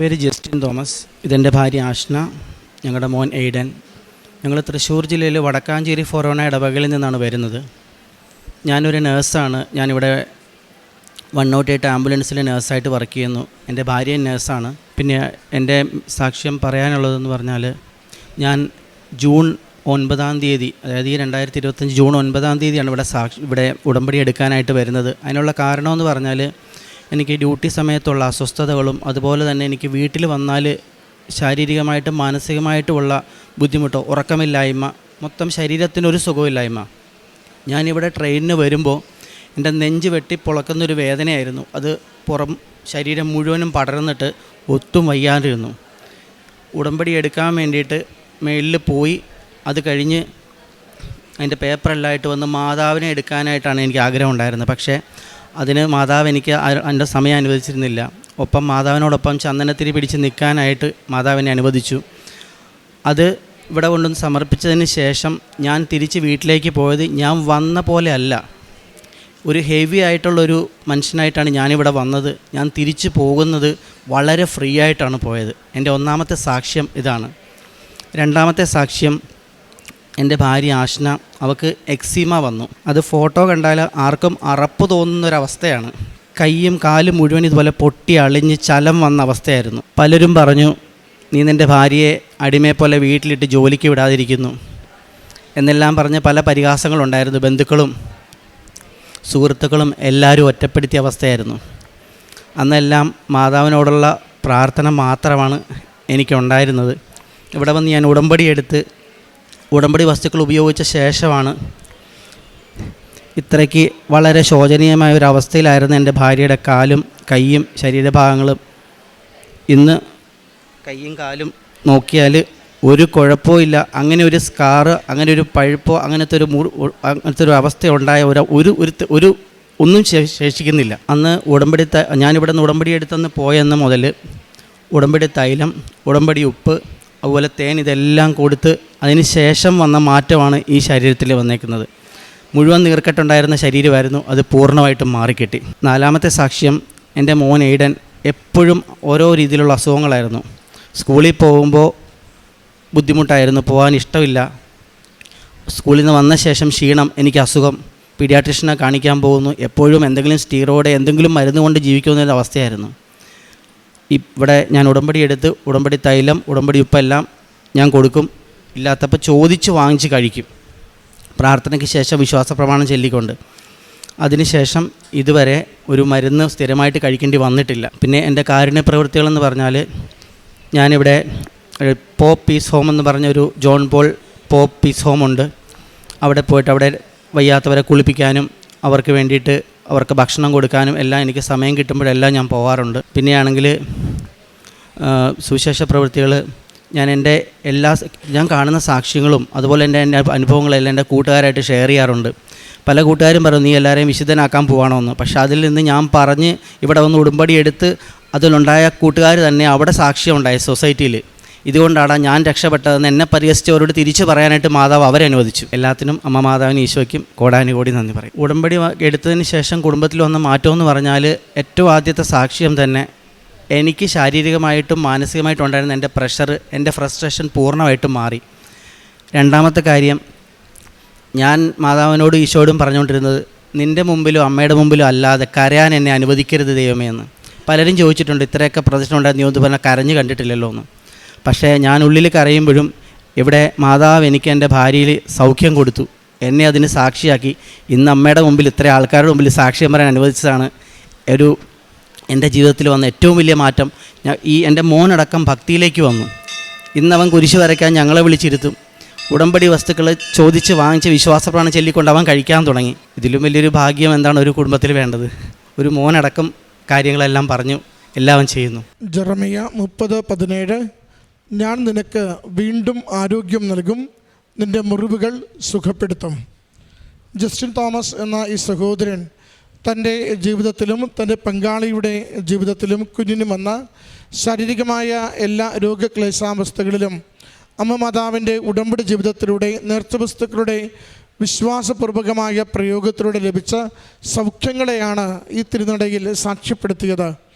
പേര് Justin Thomas. ഇതെന്റെ ഭാര്യ ആഷ്ന. ഞങ്ങളുടെ മോൻ എയ്ഡൻ. ഞങ്ങൾ തൃശ്ശൂർ ജില്ലയിൽ വടക്കാഞ്ചേരി ഫൊറോണ ഇടവകയിൽ നിന്നാണ് വരുന്നത്. ഞാനൊരു നേഴ്സാണ്. ഞാനിവിടെ വൺ നോട്ട് എയ്റ്റ് ആംബുലൻസിലെ നേഴ്സായിട്ട് വർക്ക് ചെയ്യുന്നു. എന്റെ ഭാര്യ നേഴ്സാണ്. പിന്നെ എന്റെ സാക്ഷ്യം പറയാനുള്ളതെന്ന് പറഞ്ഞാൽ ഞാൻ ജൂൺ ഒൻപതാം തീയതി അതായത് ഈ രണ്ടായിരത്തി ഇരുപത്തഞ്ച് ജൂൺ ഒൻപതാം തീയതിയാണ് ഇവിടെ സാക്ഷി ഇവിടെ ഉടമ്പടി എടുക്കാനായിട്ട് വരുന്നത്. അതിനുള്ള കാരണമെന്ന് പറഞ്ഞാൽ എനിക്ക് ഡ്യൂട്ടി സമയത്തുള്ള അസ്വസ്ഥതകളും അതുപോലെ തന്നെ എനിക്ക് വീട്ടിൽ വന്നാൽ ശാരീരികമായിട്ടും മാനസികമായിട്ടുമുള്ള ബുദ്ധിമുട്ടോ ഉറക്കമില്ലായ്മ മൊത്തം ശരീരത്തിനൊരു സുഖമില്ലായ്മ. ഞാനിവിടെ ട്രെയിനിന് വരുമ്പോൾ എന്റെ നെഞ്ച് വെട്ടി പൊളക്കുന്നൊരു വേദനയായിരുന്നു. അത് പുറം ശരീരം മുഴുവനും പടർന്നിട്ട് ഒത്തും വയ്യാതിരുന്നു. ഉടമ്പടി എടുക്കാൻ വേണ്ടിയിട്ട് മേളിൽ പോയി. അത് കഴിഞ്ഞ് അതിന്റെ പേപ്പറെല്ലാമായിട്ട് വന്ന് മാതാവിനെ എടുക്കാനായിട്ടാണ് എനിക്ക് ആഗ്രഹം ഉണ്ടായിരുന്നത്. പക്ഷേ അതിന് മാതാവ് എനിക്ക് എന്റെ സമയം അനുവദിച്ചിരുന്നില്ല. ഒപ്പം മാതാവിനോടൊപ്പം ചന്ദനത്തിരി പിടിച്ച് നിൽക്കാനായിട്ട് മാതാവിനെ അനുവദിച്ചു. അത് ഇവിടെ കൊണ്ടുവന്ന് സമർപ്പിച്ചതിന് ശേഷം ഞാൻ തിരിച്ച് വീട്ടിലേക്ക് പോയത് ഞാൻ വന്ന പോലെ അല്ല. ഒരു ഹെവി ആയിട്ടുള്ളൊരു മനുഷ്യനായിട്ടാണ് ഞാനിവിടെ വന്നത്. ഞാൻ തിരിച്ചു പോകുന്നത് വളരെ ഫ്രീ ആയിട്ടാണ് പോയത്. എന്റെ ഒന്നാമത്തെ സാക്ഷ്യം ഇതാണ്. രണ്ടാമത്തെ സാക്ഷ്യം എന്റെ ഭാര്യ ആഷ്ന അവൾക്ക് എക്സീമ വന്നു. അത് ഫോട്ടോ കണ്ടാൽ ആർക്കും അറപ്പ് തോന്നുന്നൊരവസ്ഥയാണ്. കൈയും കാലും മുഴുവൻ ഇതുപോലെ പൊട്ടി അളിഞ്ഞ് ചലം വന്ന അവസ്ഥയായിരുന്നു. പലരും പറഞ്ഞു നീ നിന്റെ ഭാര്യയെ അടിമയെ പോലെ വീട്ടിലിട്ട് ജോലിക്ക് വിടാതിരിക്കുന്നു. എന്നെല്ലാം പറഞ്ഞ് പല പരിഹാസങ്ങളുണ്ടായിരുന്നു ബന്ധുക്കളും സുഹൃത്തുക്കളും എല്ലാവരും ഒറ്റപ്പെടുത്തിയ അവസ്ഥയായിരുന്നു. അന്നെല്ലാം മാതാവിനോടുള്ള പ്രാർത്ഥന മാത്രമാണ് എനിക്കുണ്ടായിരുന്നത്. ഇവിടെ വന്ന് ഞാൻ ഉടമ്പടി എടുത്ത് ഉടമ്പടി വസ്തുക്കൾ ഉപയോഗിച്ച ശേഷമാണ് ഇത്രയ്ക്ക് വളരെ ശോചനീയമായ ഒരു അവസ്ഥയിലായിരുന്നു എന്റെ ഭാര്യയുടെ കാലും കൈയും ശരീരഭാഗങ്ങളും. ഇന്ന് കൈയും കാലും നോക്കിയാൽ ഒരു കുഴപ്പമില്ല അങ്ങനെ ഒരു സ്കാറ് അങ്ങനെ ഒരു പഴുപ്പോ അങ്ങനത്തെ ഒരു അങ്ങനത്തെ ഒരു അവസ്ഥ ഉണ്ടായ ഒരു ഒരു ഒരു ഒന്നും ശേഷിക്കുന്നില്ല. അന്ന് ഉടമ്പടി ഞാനിവിടെ നിന്ന് ഉടമ്പടി എടുത്തന്ന് പോയെന്ന് മുതൽ ഉടമ്പടി തൈലം ഉടമ്പടി ഉപ്പ് അതുപോലെ തേൻ ഇതെല്ലാം കൊടുത്ത് അതിന് ശേഷം വന്ന മാറ്റമാണ് ഈ ശരീരത്തിൽ വന്നേക്കുന്നത്. മുഴുവൻ നീർക്കെട്ടുണ്ടായിരുന്ന ശരീരമായിരുന്നു അത് പൂർണമായിട്ടും മാറിക്കിട്ടി. നാലാമത്തെ സാക്ഷ്യം എന്റെ മോൻ എയ്ഡൻ എപ്പോഴും ഓരോ രീതിയിലുള്ള അസുഖങ്ങളായിരുന്നു. സ്കൂളിൽ പോകുമ്പോൾ ബുദ്ധിമുട്ടായിരുന്നു പോകാൻ ഇഷ്ടമില്ല. സ്കൂളിൽ നിന്ന് വന്ന ശേഷം ക്ഷീണം എനിക്ക് അസുഖം. പീഡിയാട്രിഷനെ കാണിക്കാൻ പോകുന്നു. എപ്പോഴും എന്തെങ്കിലും സ്റ്റീറോയിഡ് എന്തെങ്കിലും മരുന്ന് കൊണ്ട് ജീവിക്കുന്ന ഒരു അവസ്ഥയായിരുന്നു. ഇവിടെ ഞാൻ ഉടമ്പടി എടുത്ത് ഉടമ്പടി തൈലം ഉടമ്പടി ഉപ്പെല്ലാം ഞാൻ കൊടുക്കും. ഇല്ലാത്തപ്പോൾ ചോദിച്ച് വാങ്ങിച്ച് കഴിക്കും. പ്രാർത്ഥനയ്ക്ക് ശേഷം വിശ്വാസ പ്രമാണം ചൊല്ലിക്കൊണ്ട്. അതിനുശേഷം ഇതുവരെ ഒരു മരുന്ന് സ്ഥിരമായിട്ട് കഴിക്കേണ്ടി വന്നിട്ടില്ല. പിന്നെ എന്റെ കാരുണ്യ പ്രവൃത്തികളെന്ന് പറഞ്ഞാൽ ഞാനിവിടെ പോപ്പ് പീസ് ഹോം എന്ന് പറഞ്ഞൊരു John Paul pope peace home ഉണ്ട്. അവിടെ പോയിട്ട് അവിടെ വയ്യാത്തവരെ കുളിപ്പിക്കാനും അവർക്ക് വേണ്ടിയിട്ട് അവർക്ക് ഭക്ഷണം കൊടുക്കാനും എല്ലാം എനിക്ക് സമയം കിട്ടുമ്പോഴെല്ലാം ഞാൻ പോകാറുണ്ട് പിന്നെയാണെങ്കിൽ സുവിശേഷ പ്രവൃത്തികൾ ഞാൻ എന്റെ എല്ലാ ഞാൻ കാണുന്ന സാക്ഷ്യങ്ങളും അതുപോലെ എന്റെ എന്റെ അനുഭവങ്ങളെല്ലാം എന്റെ കൂട്ടുകാരായിട്ട് ഷെയർ ചെയ്യാറുണ്ട്. പല കൂട്ടുകാരും പറയും നീ എല്ലാവരെയും വിശുദ്ധനാക്കാൻ പോവാണോ എന്ന് പക്ഷേ അതിൽ നിന്ന് ഞാൻ പറഞ്ഞ് ഇവിടെ വന്ന് ഉടുമ്പടി എടുത്ത് അതിലുണ്ടായ കൂട്ടുകാർ തന്നെ അവിടെ സാക്ഷ്യം ഉണ്ടായി സൊസൈറ്റിയിൽ. ഇതുകൊണ്ടാണ് ഞാൻ രക്ഷപ്പെട്ടതെന്ന് എന്നെ പരിഹസിച്ചവരോട് തിരിച്ചു പറയാനായിട്ട് മാതാവ് അവരെ അനുവദിച്ചു. എല്ലാത്തിനും അമ്മ മാതാവിന് ഈശോയ്ക്കും കോടാനുകോടി നന്ദി പറയും. ഉടമ്പടി എടുത്തതിന് ശേഷം കുടുംബത്തിൽ വന്ന മാറ്റം എന്ന് പറഞ്ഞാൽ ഏറ്റവും ആദ്യത്തെ സാക്ഷ്യം തന്നെ എനിക്ക് ശാരീരികമായിട്ടും മാനസികമായിട്ടും ഉണ്ടായിരുന്ന എന്റെ പ്രഷർ എന്റെ ഫ്രസ്ട്രേഷൻ പൂർണമായിട്ടും മാറി. രണ്ടാമത്തെ കാര്യം ഞാൻ മാതാവിനോടും ഈശോയോടും പറഞ്ഞുകൊണ്ടിരുന്നത് നിന്റെ മുമ്പിലും അമ്മയുടെ മുമ്പിലും അല്ലാതെ കരയാൻ എന്നെ അനുവദിക്കരുത് ദൈവമേ എന്ന്. പലരും ചോദിച്ചിട്ടുണ്ട് ഇത്രയൊക്കെ പ്രദർശനം ഉണ്ടായിരുന്നു നീ ഒന്ന് പറഞ്ഞാൽ കരഞ്ഞ് കണ്ടിട്ടില്ലല്ലോ എന്ന്. പക്ഷേ ഞാൻ ഉള്ളിൽ കരയുമ്പോഴും ഇവിടെ മാതാവ് എനിക്ക് എന്റെ ഭാര്യയിൽ സൗഖ്യം കൊടുത്തു. എന്നെ അതിന് സാക്ഷിയാക്കി. ഇന്ന് അമ്മയുടെ മുമ്പിൽ ഇത്ര ആൾക്കാരുടെ മുമ്പിൽ സാക്ഷ്യം പറയാൻ അനുവദിച്ചതാണ്. ഒരു എന്റെ ജീവിതത്തിൽ വന്ന ഏറ്റവും വലിയ മാറ്റം ഞാൻ ഈ എന്റെ മോനടക്കം ഭക്തിയിലേക്ക് വന്നു. ഇന്നവൻ കുരിശ് വരയ്ക്കാൻ ഞങ്ങളെ വിളിച്ചിരുത്തും. ഉടമ്പടി വസ്തുക്കൾ ചോദിച്ച് വാങ്ങിച്ച് വിശ്വാസപ്രാണം ചൊല്ലിക്കൊണ്ട് അവൻ കഴിക്കാൻ തുടങ്ങി. ഇതിലും വലിയൊരു ഭാഗ്യം എന്താണ് ഒരു കുടുംബത്തിൽ വേണ്ടത്? ഒരു മോനടക്കം കാര്യങ്ങളെല്ലാം പറഞ്ഞു എല്ലാം ചെയ്യുന്നു. ജെറമിയ മുപ്പത് പതിനേഴ് ഞാൻ നിനക്ക് വീണ്ടും ആരോഗ്യം നൽകും. നിന്റെ മുറിവുകൾ സുഖപ്പെടുത്തും. ജസ്റ്റിൻ തോമസ് എന്ന ഈ സഹോദരൻ തന്റെ ജീവിതത്തിലും തന്റെ പങ്കാളിയുടെ ജീവിതത്തിലും കുഞ്ഞിനും വന്ന ശാരീരികമായ എല്ലാ രോഗക്ലേശാവസ്ഥകളിലും അമ്മ മാതാവിന്റെ ഉടമ്പടി ജീവിതത്തിലൂടെ നേർച്ചവസ്തുക്കളുടെ വിശ്വാസപൂർവകമായ പ്രയോഗത്തിലൂടെ ലഭിച്ച സൗഖ്യങ്ങളെയാണ് ഈ തിരുനടയിൽ സാക്ഷ്യപ്പെടുത്തിയത്.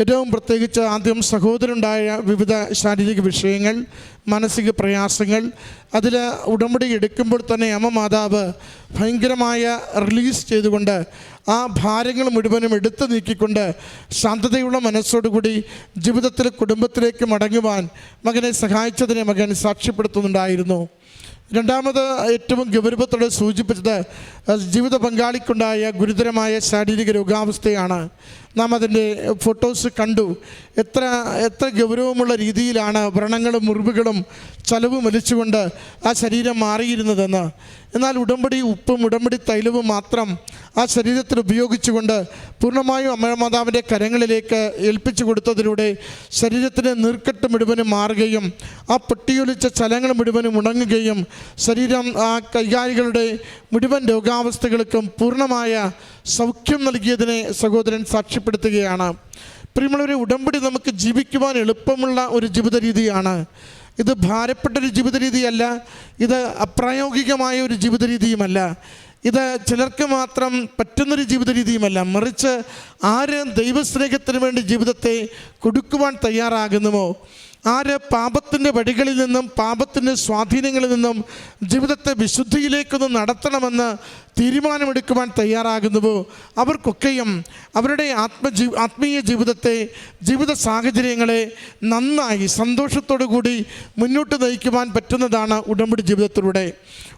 ഏറ്റവും പ്രത്യേകിച്ച് ആദ്യം സഹോദരനുണ്ടായ വിവിധ ശാരീരിക വിഷയങ്ങൾ മാനസിക പ്രയാസങ്ങൾ അതിൽ ഉടമ്പടി എടുക്കുമ്പോൾ തന്നെ അമ്മ മാതാവ് ഭയങ്കരമായ റിലീസ് ചെയ്തുകൊണ്ട് ആ ഭാരങ്ങൾ മുഴുവനും എടുത്തു നീക്കിക്കൊണ്ട് ശാന്തതയുള്ള മനസ്സോടുകൂടി ജീവിതത്തിൽ കുടുംബത്തിലേക്ക് മടങ്ങുവാൻ മകനെ സഹായിച്ചതിനെ മകൻ സാക്ഷ്യപ്പെടുത്തുന്നുണ്ടായിരുന്നു. രണ്ടാമത് ഏറ്റവും ഗൗരവത്തോടെ സൂചിപ്പിച്ചത് ജീവിത പങ്കാളിക്കുണ്ടായ ഗുരുതരമായ ശാരീരിക രോഗാവസ്ഥയാണ്. നാം അതിന്റെ ഫോട്ടോസ് കണ്ടു. എത്ര എത്ര ഗൗരവമുള്ള രീതിയിലാണ് വ്രണങ്ങളും മുറിവുകളും ചലവ് വലിച്ചുകൊണ്ട് ആ ശരീരം മാറിയിരുന്നതെന്ന്. എന്നാൽ ഉടമ്പടി ഉപ്പും ഉടമ്പടി തൈലവും മാത്രം ആ ശരീരത്തിൽ ഉപയോഗിച്ചുകൊണ്ട് പൂർണമായും അമ്മമാതാവിന്റെ കരങ്ങളിലേക്ക് ഏൽപ്പിച്ചു കൊടുത്തതിലൂടെ ശരീരത്തിന് നീർക്കെട്ട് മുഴുവനും മാറുകയും ആ പൊട്ടിയൊലിച്ച ചലങ്ങൾ മുഴുവനും ഉണങ്ങുകയും ശരീരം ആ കൈകാലികളുടെ മുഴുവൻ രോഗാവസ്ഥകൾക്കും പൂർണമായ സൗഖ്യം നൽകിയതിനെ സഹോദരൻ സാക്ഷ്യപ്പെടുത്തുകയാണ്. പ്രിയമുള്ളവരെ ഉടമ്പടി നമുക്ക് ജീവിക്കുവാൻ എളുപ്പമുള്ള ഒരു ജീവിത രീതിയാണ്. ഇത് ഭാരപ്പെട്ടൊരു ജീവിത രീതിയല്ല ഇത് അപ്രായോഗികമായ ഒരു ജീവിത രീതിയുമല്ല. ഇത് ചിലർക്ക് മാത്രം പറ്റുന്നൊരു ജീവിത രീതിയുമല്ല. മറിച്ച് ആര് ദൈവസ്നേഹത്തിന് വേണ്ടി ജീവിതത്തെ കൊടുക്കുവാൻ തയ്യാറാകുന്നുവോ? ആര് പാപത്തിന്റെ വഴികളിൽ നിന്നും പാപത്തിന്റെ സ്വാധീനങ്ങളിൽ നിന്നും ജീവിതത്തെ വിശുദ്ധിയിലേക്കൊന്ന് നടത്തണമെന്ന് തീരുമാനമെടുക്കുവാൻ തയ്യാറാകുന്നുവോ? അവർക്കൊക്കെയും അവരുടെ ആത്മജീ ആത്മീയ ജീവിതത്തെ ജീവിത സാഹചര്യങ്ങളെ നന്നായി സന്തോഷത്തോടു കൂടി മുന്നോട്ട് നയിക്കുവാൻ പറ്റുന്നതാണ് ഉടമ്പടി ജീവിതത്തിലൂടെ.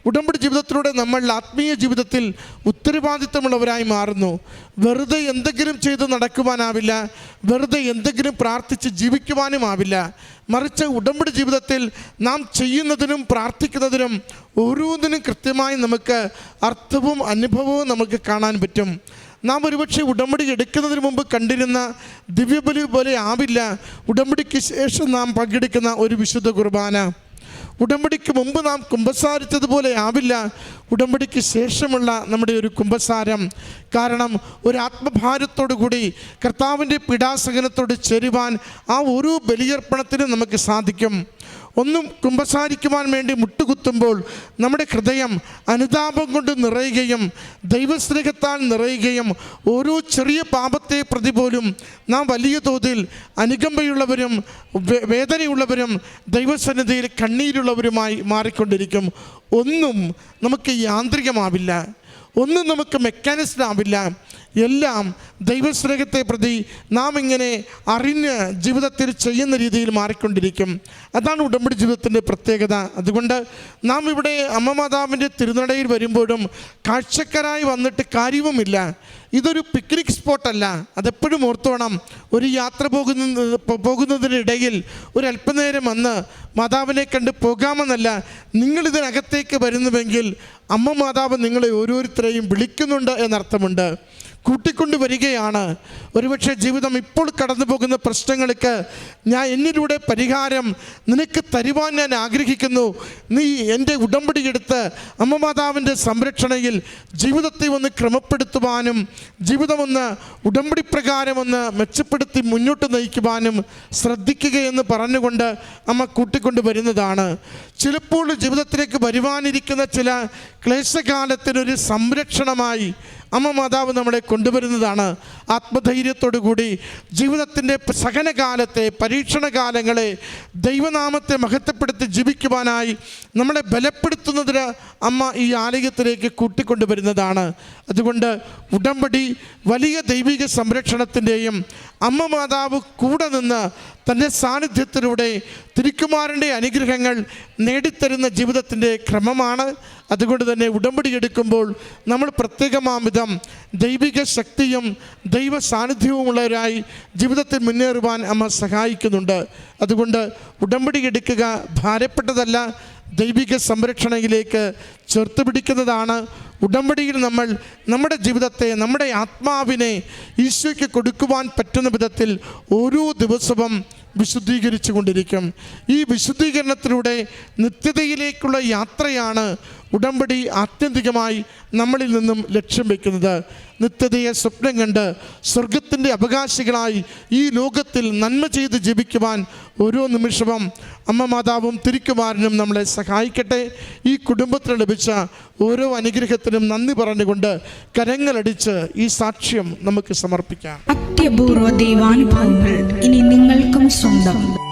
ഉടമ്പടി ജീവിതത്തിലൂടെ നമ്മൾ ആത്മീയ ജീവിതത്തിൽ ഉത്തരവാദിത്തമുള്ളവരായി മാറുന്നു. വെറുതെ എന്തെങ്കിലും ചെയ്ത് നടക്കുവാനാവില്ല. വെറുതെ എന്തെങ്കിലും പ്രാർത്ഥിച്ച് ജീവിക്കുവാനുമാവില്ല. മറിച്ച് ഉടമ്പടി ജീവിതത്തിൽ നാം ചെയ്യുന്നതിനും പ്രാർത്ഥിക്കുന്നതിനും ഓരോന്നിനും കൃത്യമായി നമുക്ക് അർത്ഥവും അനുഭവവും നമുക്ക് കാണാൻ പറ്റും. നാം ഒരുപക്ഷെ ഉടമ്പടി എടുക്കുന്നതിന് മുമ്പ് കണ്ടിരുന്ന ദിവ്യബലി പോലെ ആവില്ല. ഉടമ്പടിക്ക് ശേഷം നാം പങ്കെടുക്കുന്ന ഒരു വിശുദ്ധ കുർബാന. ഉടമ്പടിക്ക് മുമ്പ് നാം കുമ്പസാരിച്ചതുപോലെ ആവില്ല. ഉടമ്പടിക്ക് ശേഷമുള്ള നമ്മുടെ ഒരു കുമ്പസാരം. കാരണം ഒരു ആത്മഭാരത്തോടു കൂടി കർത്താവിന്റെ പീഡാസഹനത്തോട് ചേരുവാൻ ആ ഓരോ ബലിയർപ്പണത്തിനും നമുക്ക് സാധിക്കും. ഒന്നും കുമ്പസാരിക്കുവാൻ വേണ്ടി മുട്ടുകുത്തുമ്പോൾ നമ്മുടെ ഹൃദയം അനുതാപം കൊണ്ട് നിറയുകയും ദൈവസ്നേഹത്താൽ നിറയുകയും ഓരോ ചെറിയ പാപത്തെ പ്രതി പോലും നാം വലിയ തോതിൽ അനുകമ്പയുള്ളവരും വേദനയുള്ളവരും ദൈവസന്നിധിയിൽ കണ്ണീരുള്ളവരുമായി മാറിക്കൊണ്ടിരിക്കും. ഒന്നും നമുക്ക് യാന്ത്രികമാവില്ല. ഒന്നും നമുക്ക് മെക്കാനിസ്റ്റ് ആവില്ല. എല്ലാം ദൈവസ്നേഹത്തെ പ്രതി നാം ഇങ്ങനെ അറിഞ്ഞ് ജീവിതത്തിൽ ചെയ്യുന്ന രീതിയിൽ മാറിക്കൊണ്ടിരിക്കും. അതാണ് ഉടമ്പടി ജീവിതത്തിന്റെ പ്രത്യേകത. അതുകൊണ്ട് നാം ഇവിടെ അമ്മമാതാവിന്റെ തിരുനടയിൽ വരുമ്പോഴും കാഴ്ചക്കാരായി വന്നിട്ട് കാര്യവുമില്ല. ഇതൊരു പിക്നിക് സ്പോട്ടല്ല അതെപ്പോഴും ഓർത്തോണം ഒരു യാത്ര പോകുന്ന പോകുന്നതിനിടയിൽ ഒരു അല്പനേരം വന്ന് മാതാവിനെ കണ്ട് പോകാമെന്നല്ല നിങ്ങളിതിനകത്തേക്ക് വരുന്നുവെങ്കിൽ അമ്മ മാതാവ് നിങ്ങളെ ഓരോരുത്തരെയും വിളിക്കുന്നുണ്ട് എന്നർത്ഥമുണ്ട്. കൂട്ടിക്കൊണ്ട് വരികയാണ്. ഒരുപക്ഷെ ജീവിതം ഇപ്പോൾ കടന്നു പോകുന്ന പ്രശ്നങ്ങൾക്ക് ഞാൻ എന്നിലൂടെ പരിഹാരം നിനക്ക് തരുവാൻ ഞാൻ ആഗ്രഹിക്കുന്നു. നീ എന്റെ ഉടമ്പടി എടുത്ത് അമ്മമാതാവിന്റെ സംരക്ഷണയിൽ ജീവിതത്തെ ഒന്ന് ക്രമപ്പെടുത്തുവാനും ജീവിതമൊന്ന് ഉടമ്പടി പ്രകാരം ഒന്ന് മെച്ചപ്പെടുത്തി മുന്നോട്ട് നയിക്കുവാനും ശ്രദ്ധിക്കുകയെന്ന് പറഞ്ഞുകൊണ്ട് അമ്മ കൂട്ടിക്കൊണ്ട് വരുന്നതാണ്. ചിലപ്പോൾ ജീവിതത്തിലേക്ക് വരുവാനിരിക്കുന്ന ചില ക്ലേശകാലത്തിനൊരു സംരക്ഷണമായി അമ്മ മാതാവ് നമ്മളെ കൊണ്ടുവരുന്നതാണ്. ആത്മധൈര്യത്തോടു കൂടി ജീവിതത്തിന്റെ സഹനകാലത്തെ പരീക്ഷണകാലങ്ങളെ ദൈവനാമത്തെ മഹത്വപ്പെടുത്തി ജീവിക്കുവാനായി നമ്മളെ ബലപ്പെടുത്തുന്നതിന് അമ്മ ഈ ആലയത്തിലേക്ക് കൂട്ടിക്കൊണ്ടുവരുന്നതാണ്. അതുകൊണ്ട് ഉടമ്പടി വലിയ ദൈവിക സംരക്ഷണത്തിന്റെയും അമ്മ മാതാവ് കൂടെ നിന്ന് തന്റെ സാന്നിധ്യത്തിലൂടെ തിരുക്കുമാരന്റെ അനുഗ്രഹങ്ങൾ നേടിത്തരുന്ന ജീവിതത്തിന്റെ ക്രമമാണ്. അതുകൊണ്ട് തന്നെ ഉടമ്പടി എടുക്കുമ്പോൾ നമ്മൾ പ്രത്യേകമാവിധം ദൈവിക ശക്തിയും ദൈവ സാന്നിധ്യവുമുള്ളവരായി ജീവിതത്തിൽ മുന്നേറുവാൻ അമ്മ സഹായിക്കുന്നുണ്ട്. അതുകൊണ്ട് ഉടമ്പടി എടുക്കുക ഭാരപ്പെട്ടതല്ല ദൈവിക സംരക്ഷണയിലേക്ക് ചേർത്ത് പിടിക്കുന്നതാണ് ഉടമ്പടിയിൽ നമ്മൾ നമ്മുടെ ജീവിതത്തെ നമ്മുടെ ആത്മാവിനെ ഈശോയ്ക്ക് കൊടുക്കുവാൻ പറ്റുന്ന വിധത്തിൽ ഓരോ ദിവസവും വിശുദ്ധീകരിച്ചു കൊണ്ടിരിക്കും ഈ വിശുദ്ധീകരണത്തിലൂടെ നിത്യതയിലേക്കുള്ള യാത്രയാണ് ഉടമ്പടി ആത്യന്തികമായി നമ്മളിൽ നിന്നും ലക്ഷ്യം വയ്ക്കുന്നത് നിത്യതയെ സ്വപ്നം കണ്ട് സ്വർഗത്തിന്റെ അവകാശികളായി ഈ ലോകത്തിൽ നന്മ ചെയ്ത് ജീവിക്കുവാൻ ഓരോ നിമിഷവും അമ്മ മാതാവും തിരിക്കുമാരനും നമ്മളെ സഹായിക്കട്ടെ. ഈ കുടുംബത്തിന് ലഭിച്ച ഓരോ അനുഗ്രഹത്തിനും നന്ദി പറഞ്ഞുകൊണ്ട് കരങ്ങളടിച്ച് ഈ സാക്ഷ്യം നമുക്ക് സമർപ്പിക്കാം. അത്യപൂർവ ദൈവാനുഭവങ്ങൾ ഇനി നിങ്ങൾക്കും സ്വന്തം.